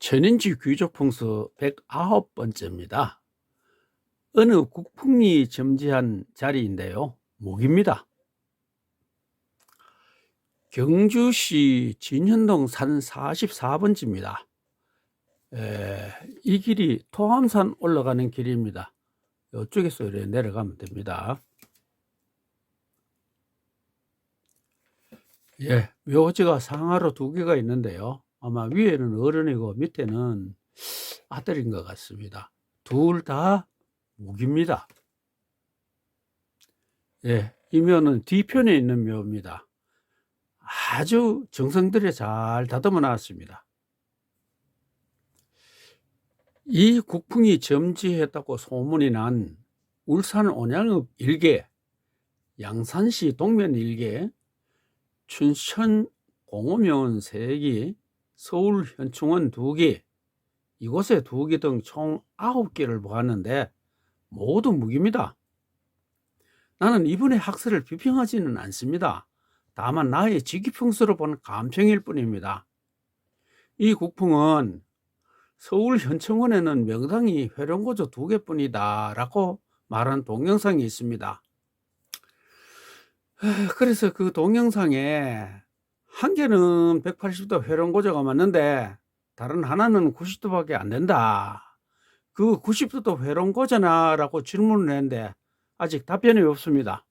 천인지 귀족 풍수 109번째입니다. 어느 국풍이 점지한 자리인데요. 목입니다. 경주시 진현동 산 44번지입니다. 이 길이 토함산 올라가는 길입니다. 이쪽에서 이렇게 내려가면 됩니다. 예, 묘지가 상하로 두 개가 있는데요. 아마 위에는 어른이고 밑에는 아들인 것 같습니다. 둘다 무기입니다. 예, 이 묘는 뒤편에 있는 묘입니다. 아주 정성들에 잘 다듬어 놨습니다. 이 국풍이 점지했다고 소문이 난 울산 온양읍 일개, 양산시 동면 일개, 춘천 공호묘원 3개, 서울 현충원 2개, 이곳에 2개 등총 9개를 보았는데 모두 무기입니다. 나는 이분의 학설을 비평하지는 않습니다. 다만 나의 지기풍수로 본 감평일 뿐입니다. 이 국풍은 서울 현충원에는 명당이 회룡고조 두 개뿐이다 라고 말한 동영상이 있습니다. 그래서 그 동영상에 한 개는 180도 회롱고조가 맞는데 다른 하나는 90도밖에 안 된다. 그 90도 회롱고조나라고 질문을 했는데 아직 답변이 없습니다.